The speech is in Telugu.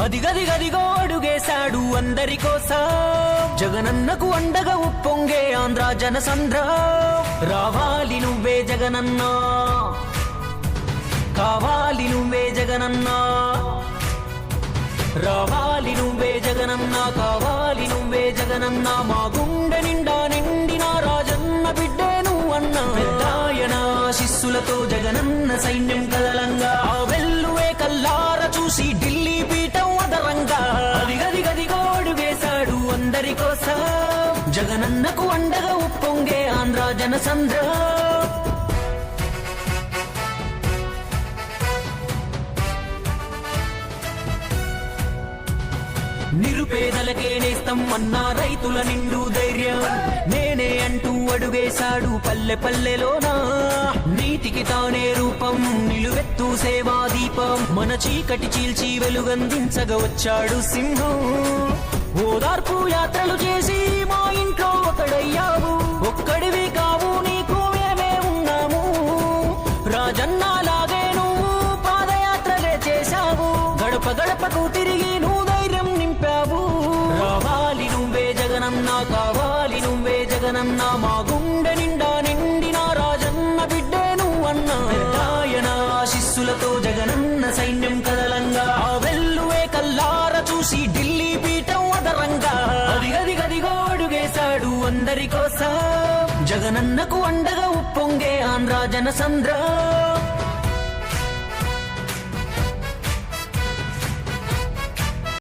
అదిగదిగదిగో అడుగేశాడు అందరికోసం. జగనన్నకు అండగా ఉప్పొంగే ఆంధ్ర జనసంద్ర. రావాలి నువ్వే జగనన్నా. కావాలి నువ్వే జగనన్నా. రావాలి నువ్వే జగనన్నా. కావాలి నువ్వే జగనన్నా. మా గుండె నిండా నిండిన రాజన్న బిడ్డే నువ్వన్నా. పెద్దాయన శిస్సులతో జగనన్న సైన్యం కదలంగా అందరి కోసం జగనన్నకు అండగా ఉప్పొంగే ఆంధ్ర జనసంద్ర. నిరుపేదలకే నేస్తం అన్నా రైతుల నిండు ధైర్యం. నేనే అంటూ అడుగేశాడు పల్లె పల్లెలోనా? నీతికి తానే రూపం నిలువెత్తు సేవా దీపం మన చీకటి చీల్చి వెలుగందించగ వచ్చాడు సింహం. పాత్రలు చేసి మా ఇంట్లో ఒకడయ్యావు. ఒక్కడివి కావు నీకు మేమే ఉన్నాము. రాజన్న లాగే నువ్వు పాదయాత్రలే చేశావు. గడప గడపకు తిరిగి నువ్వు ధైర్యం నింపావు. రావాలి నువ్వే జగనన్న కావాలి నువ్వే జగనన్న. మా గుండె నిండా నిండిన రాజన్న బిడ్డే నువ్వన్న. ఆయన ఆశిస్సులతో జగనన్న సైన్యం కదలంగా. వెల్లువే కల్లార చూసి ఢిల్లీ అందరి కోసం జగనన్నకు అండగా ఉప్పొంగే ఆంధ్ర జనసంద్ర.